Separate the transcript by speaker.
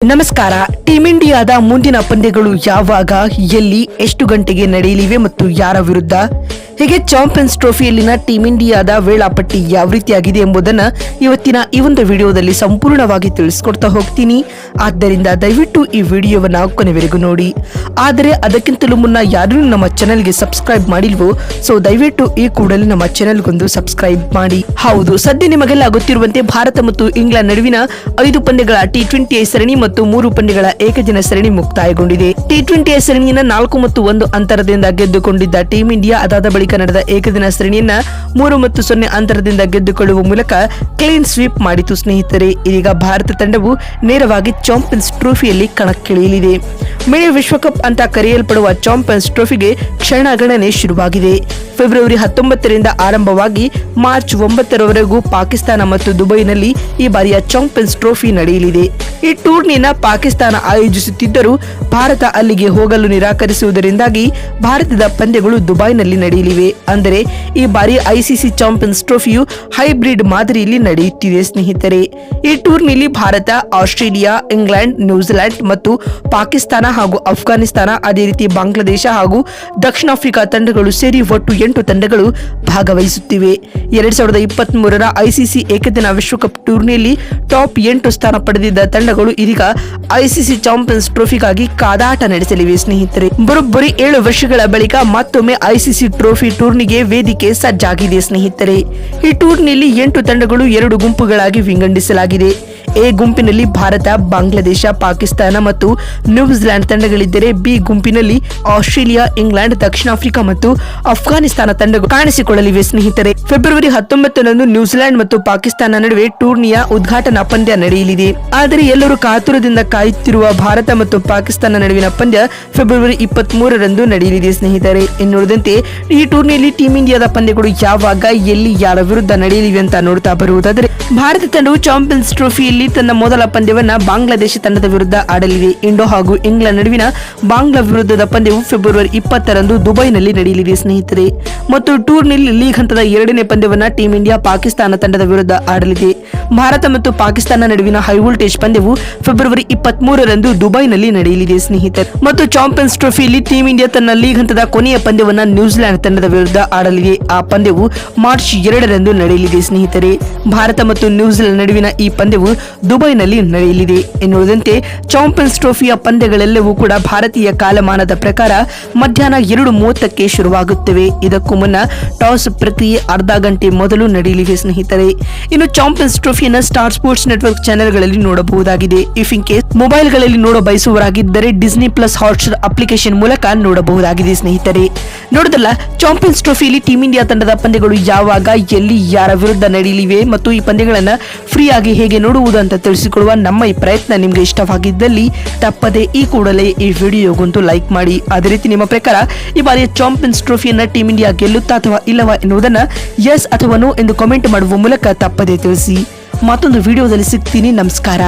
Speaker 1: ನಮಸ್ಕಾರ. ಟೀಂ ಇಂಡಿಯಾದ ಮುಂದಿನ ಪಂದ್ಯಗಳು ಯಾವಾಗ, ಎಲ್ಲಿ, ಎಷ್ಟು ಗಂಟೆಗೆ ನಡೆಯಲಿವೆ ಮತ್ತು ಯಾರ ವಿರುದ್ಧ? ಹೀಗೆ ಚಾಂಪಿಯನ್ಸ್ ಟ್ರೋಫಿಯಲ್ಲಿನ ಟೀಂ ಇಂಡಿಯಾದ ವೇಳಾಪಟ್ಟಿ ಯಾವ ರೀತಿಯಾಗಿದೆ ಎಂಬುದನ್ನು ಇವತ್ತಿನ ಈ ಒಂದು ವಿಡಿಯೋದಲ್ಲಿ ಸಂಪೂರ್ಣವಾಗಿ ತಿಳಿಸ್ಕೊಡ್ತಾ ಹೋಗ್ತೀನಿ. ಆದ್ದರಿಂದ ದಯವಿಟ್ಟು ಈ ವಿಡಿಯೋವನ್ನ ಕೊನೆವರೆಗೂ ನೋಡಿ. ಆದರೆ ಅದಕ್ಕಿಂತಲೂ ಮುನ್ನ ಯಾರೂ ನಮ್ಮ ಚಾನೆಲ್ಗೆ ಸಬ್ಸ್ಕ್ರೈಬ್ ಮಾಡಿಲ್ವೋ ಸೊ ದಯವಿಟ್ಟು ಈ ಕೂಡಲೇ ನಮ್ಮ ಚಾನೆಲ್ಗೊಂದು ಸಬ್ಸ್ಕ್ರೈಬ್ ಮಾಡಿ. ಹೌದು, ಸದ್ಯ ನಿಮಗೆಲ್ಲ ಗೊತ್ತಿರುವಂತೆ ಭಾರತ ಮತ್ತು ಇಂಗ್ಲೆಂಡ್ ನಡುವಿನ ಐದು ಪಂದ್ಯಗಳ ಟಿ ಟ್ವೆಂಟಿ ಸರಣಿ ಮತ್ತು ಮೂರು ಪಂದ್ಯಗಳ ಏಕದಿನ ಸರಣಿ ಮುಕ್ತಾಯಗೊಂಡಿದೆ. ಟಿ ಟ್ವೆಂಟಿಯ ಸರಣಿಯನ್ನ ನಾಲ್ಕು ಮತ್ತು ಒಂದು ಅಂತರದಿಂದ ಗೆದ್ದುಕೊಂಡಿದ್ದ ಟೀಂ ಇಂಡಿಯಾ ಅದಾದ ಬಳಿಕ ನಡೆದ ಏಕದಿನ ಸರಣಿಯನ್ನ ಮೂರು ಮತ್ತು ಸೊನ್ನೆ ಅಂತರದಿಂದ ಗೆದ್ದುಕೊಳ್ಳುವ ಮೂಲಕ ಕ್ಲೀನ್ ಸ್ವೀಪ್ ಮಾಡಿತು ಸ್ನೇಹಿತರೆ. ಇದೀಗ ಭಾರತ ತಂಡವು ನೇರವಾಗಿ ಚಾಂಪಿಯನ್ಸ್ ಟ್ರೋಫಿಯಲ್ಲಿ ಕಣಕ್ಕಿಳಿಯಲಿದೆ. ಮಿನಿ ವಿಶ್ವಕಪ್ ಅಂತ ಕರೆಯಲ್ಪಡುವ ಚಾಂಪಿಯನ್ಸ್ ಟ್ರೋಫಿಗೆ ಕ್ಷಣಗಣನೆ ಶುರುವಾಗಿದೆ. ಫೆಬ್ರವರಿ ಹತ್ತೊಂಬತ್ತರಿಂದ ಆರಂಭವಾಗಿ ಮಾರ್ಚ್ ಒಂಬತ್ತರವರೆಗೂ ಪಾಕಿಸ್ತಾನ ಮತ್ತು ದುಬೈನಲ್ಲಿ ಈ ಬಾರಿಯ ಚಾಂಪಿಯನ್ಸ್ ಟ್ರೋಫಿ ನಡೆಯಲಿದೆ. ಈ ಟೂರ್ನಿನ ಪಾಕಿಸ್ತಾನ ಆಯೋಜಿಸುತ್ತಿದ್ದರೂ ಭಾರತ ಅಲ್ಲಿಗೆ ಹೋಗಲು ನಿರಾಕರಿಸುವುದರಿಂದಾಗಿ ಭಾರತದ ಪಂದ್ಯಗಳು ದುಬೈನಲ್ಲಿ ನಡೆಯಲಿವೆ. ಅಂದರೆ ಈ ಬಾರಿ ಐಸಿಸಿ ಚಾಂಪಿಯನ್ಸ್ ಟ್ರೋಫಿಯು ಹೈಬ್ರಿಡ್ ಮಾದರಿಯಲ್ಲಿ ನಡೆಯುತ್ತಿದೆ ಸ್ನೇಹಿತರೆ. ಈ ಟೂರ್ನಿಯಲ್ಲಿ ಭಾರತ, ಆಸ್ಟ್ರೇಲಿಯಾ, ಇಂಗ್ಲೆಂಡ್ ನ್ಯೂಜಿಲೆಂಡ್ ಮತ್ತು ಪಾಕಿಸ್ತಾನ ಹಾಗೂ ಅಫ್ಘಾನಿಸ್ತಾನ, ಅದೇ ರೀತಿ ಬಾಂಗ್ಲಾದೇಶ ಹಾಗೂ ದಕ್ಷಿಣ ಆಫ್ರಿಕಾ ತಂಡಗಳು ಸೇರಿ ಒಟ್ಟು ಎಂಟು ತಂಡಗಳು ಭಾಗವಹಿಸುತ್ತಿವೆ. ಎರಡ್ ಸಾವಿರದ ಇಪ್ಪತ್ತ್ ಮೂರರ ಐಸಿಸಿ ಏಕದಿನ ವಿಶ್ವಕಪ್ ಟೂರ್ನಿಯಲ್ಲಿ ಟಾಪ್ ಎಂಟು ಸ್ಥಾನ ಪಡೆದಿದ್ದ ತಂಡಗಳು ಇದೀಗ ಐಸಿಸಿ ಚಾಂಪಿಯನ್ಸ್ ಟ್ರೋಫಿಗಾಗಿ ಕಾದಾಟ ನಡೆಸಲಿವೆ, ಸ್ನೇಹಿತರೆ. ಬರೋಬ್ಬರಿ ಏಳು ವರ್ಷಗಳ ಬಳಿಕ ಮತ್ತೊಮ್ಮೆ ಐಸಿಸಿ ಟ್ರೋಫಿ ಟೂರ್ನಿಗೆ ವೇದಿಕೆ ಸಜ್ಜಾಗಿದೆ, ಸ್ನೇಹಿತರೆ. ಈ ಟೂರ್ನಿಯಲ್ಲಿ ಎಂಟು ತಂಡಗಳು ಎರಡು ಗುಂಪುಗಳಾಗಿ ವಿಂಗಡಿಸಲಾಗಿದೆ. ಎ ಗುಂಪಿನಲ್ಲಿ ಭಾರತ, ಬಾಂಗ್ಲಾದೇಶ, ಪಾಕಿಸ್ತಾನ ಮತ್ತು ನ್ಯೂಜಿಲೆಂಡ್ ತಂಡಗಳಿದ್ದರೆ ಬಿ ಗುಂಪಿನಲ್ಲಿ ಆಸ್ಟ್ರೇಲಿಯಾ, ಇಂಗ್ಲೆಂಡ್, ದಕ್ಷಿಣ ಆಫ್ರಿಕಾ ಮತ್ತು ಅಫ್ಘಾನಿಸ್ತಾನ ತಂಡಗಳು ಕಾಣಿಸಿಕೊಳ್ಳಲಿವೆ. ಸ್ನೇಹಿತರೆ, ಫೆಬ್ರವರಿ ಹತ್ತೊಂಬತ್ತರಂದು ನ್ಯೂಜಿಲೆಂಡ್ ಮತ್ತು ಪಾಕಿಸ್ತಾನ ನಡುವೆ ಟೂರ್ನಿಯ ಉದ್ಘಾಟನಾ ಪಂದ್ಯ ನಡೆಯಲಿದೆ. ಆದರೆ ಎಲ್ಲರೂ ಕಾತುರದಿಂದ ಕಾಯುತ್ತಿರುವ ಭಾರತ ಮತ್ತು ಪಾಕಿಸ್ತಾನ ನಡುವಿನ ಪಂದ್ಯ ಫೆಬ್ರವರಿ ಇಪ್ಪತ್ತ್ ಮೂರರಂದು ನಡೆಯಲಿದೆ. ಸ್ನೇಹಿತರೆ, ಇನ್ನುಳಿದಂತೆ ಈ ಟೂರ್ನಿಯಲ್ಲಿ ಟೀಂ ಇಂಡಿಯಾದ ಪಂದ್ಯಗಳು ಯಾವಾಗ, ಎಲ್ಲಿ, ಯಾರ ವಿರುದ್ಧ ನಡೆಯಲಿವೆ ಅಂತ ನೋಡ್ತಾ ಬರುವುದಾದರೆ, ಭಾರತ ತಂಡವು ಚಾಂಪಿಯನ್ಸ್ ಟ್ರೋಫಿಯಲ್ಲಿ ತನ್ನ ಮೊದಲ ಪಂದ್ಯವನ್ನು ಬಾಂಗ್ಲಾದೇಶ ತಂಡದ ವಿರುದ್ಧ ಆಡಲಿದೆ. ಇಂಡೋ ಹಾಗೂ ಇಂಗ್ಲೆಂಡ್ ನಡುವಿನ ಬಾಂಗ್ಲಾ ವಿರುದ್ಧದ ಪಂದ್ಯವು ಫೆಬ್ರವರಿ ಇಪ್ಪತ್ತರಂದು ದುಬೈನಲ್ಲಿ ನಡೆಯಲಿದೆ, ಸ್ನೇಹಿತರೆ. ಮತ್ತು ಟೂರ್ನಿಯಲ್ಲಿ ಲೀಗ್ ಹಂತದ ಎರಡನೇ ಪಂದ್ಯವನ್ನು ಟೀಂ ಇಂಡಿಯಾ ಪಾಕಿಸ್ತಾನ ತಂಡದ ವಿರುದ್ಧ ಆಡಲಿದೆ. ಭಾರತ ಮತ್ತು ಪಾಕಿಸ್ತಾನ ನಡುವಿನ ಹೈ ವೋಲ್ಟೇಜ್ ಪಂದ್ಯವು ಫೆಬ್ರವರಿ ಇಪ್ಪತ್ತ್ ಮೂರರಂದು ದುಬೈನಲ್ಲಿ ನಡೆಯಲಿದೆ, ಸ್ನೇಹಿತರೆ. ಮತ್ತು ಚಾಂಪಿಯನ್ಸ್ ಟ್ರೋಫಿಯಲ್ಲಿ ಟೀಂ ಇಂಡಿಯಾ ತನ್ನ ಲೀಗ್ ಹಂತದ ಕೊನೆಯ ಪಂದ್ಯವನ್ನು ನ್ಯೂಜಿಲೆಂಡ್ ತಂಡದ ವಿರುದ್ಧ ಆಡಲಿದೆ. ಆ ಪಂದ್ಯವು ಮಾರ್ಚ್ ಎರಡರಂದು ನಡೆಯಲಿದೆ, ಸ್ನೇಹಿತರೆ. ಭಾರತ ಮತ್ತು ನ್ಯೂಜಿಲೆಂಡ್ ನಡುವಿನ ಈ ಪಂದ್ಯವು ದುಬೈನಲ್ಲಿ ನಡೆಯಲಿದೆ. ಎನ್ನುವುದಂತೆ ಚಾಂಪಿಯನ್ಸ್ ಟ್ರೋಫಿಯ ಪಂದ್ಯಗಳೆಲ್ಲವೂ ಕೂಡ ಭಾರತೀಯ ಕಾಲಮಾನದ ಪ್ರಕಾರ ಮಧ್ಯಾಹ್ನ ಎರಡು ಮೂವತ್ತಕ್ಕೆ ಶುರುವಾಗುತ್ತವೆ. ಇದಕ್ಕೂ ಮುನ್ನ ಟಾಸ್ ಪ್ರಕ್ರಿಯೆ ಅರ್ಧ ಗಂಟೆ ಮೊದಲು ನಡೆಯಲಿವೆ ಸ್ನೇಹಿತರೆ. ಇನ್ನು ಚಾಂಪಿಯನ್ಸ್ ಟ್ರೋಫಿಯನ್ನ ಸ್ಟಾರ್ ಸ್ಪೋರ್ಟ್ಸ್ ನೆಟ್ವರ್ಕ್ ಚಾನೆಲ್ಗಳಲ್ಲಿ ನೋಡಬಹುದಾಗಿದೆ. ಇಫ್ ಇನ್ ಕೇಸ್ ಮೊಬೈಲ್ಗಳಲ್ಲಿ ನೋಡ ಬಯಸುವರಾಗಿದ್ದರೆ ಡಿಸ್ನಿ ಪ್ಲಸ್ ಹಾಟ್ಸ್ಟಾರ್ ಅಪ್ಲಿಕೇಶನ್ ಮೂಲಕ ನೋಡಬಹುದಾಗಿದೆ ಸ್ನೇಹಿತರೆ. ನೋಡಿದಲ್ಲ ಚಾಂಪಿಯನ್ಸ್ ಟ್ರೋಫಿಯಲ್ಲಿ ಟೀಂ ಇಂಡಿಯಾ ತಂಡದ ಪಂದ್ಯಗಳು ಯಾವಾಗ, ಎಲ್ಲಿ, ಯಾರ ವಿರುದ್ಧ ನಡೆಯಲಿವೆ ಮತ್ತು ಈ ಪಂದ್ಯಗಳನ್ನು ಫ್ರೀ ಆಗಿ ಹೇಗೆ ನೋಡುವುದು ಅಂತ ತಿಳಿಸಿಕೊಡುವ ನಮ್ಮ ಈ ಪ್ರಯತ್ನ ನಿಮಗೆ ಇಷ್ಟವಾಗಿದ್ದಲ್ಲಿ ತಪ್ಪದೆ ಈ ಕೂಡಲೇ ಈ ವಿಡಿಯೋಗಂತೂ ಲೈಕ್ ಮಾಡಿ. ಅದೇ ರೀತಿ ನಿಮ್ಮ ಪ್ರಕಾರ ಈ ಬಾರಿಯ ಚಾಂಪಿಯನ್ಸ್ ಟ್ರೋಫಿಯನ್ನ ಟೀಮ್ ಇಂಡಿಯಾ ಗೆಲ್ಲುತ್ತಾ ಅಥವಾ ಇಲ್ಲವಾ ಎನ್ನುವುದನ್ನ ಎಸ್ ಅಥವಾ ನೋ ಎಂದು ಕಾಮೆಂಟ್ ಮಾಡುವ ಮೂಲಕ ತಪ್ಪದೆ ತಿಳಿಸಿ. ಮತ್ತೊಂದು ವಿಡಿಯೋದಲ್ಲಿ ಸಿಗ್ತೀನಿ. ನಮಸ್ಕಾರ.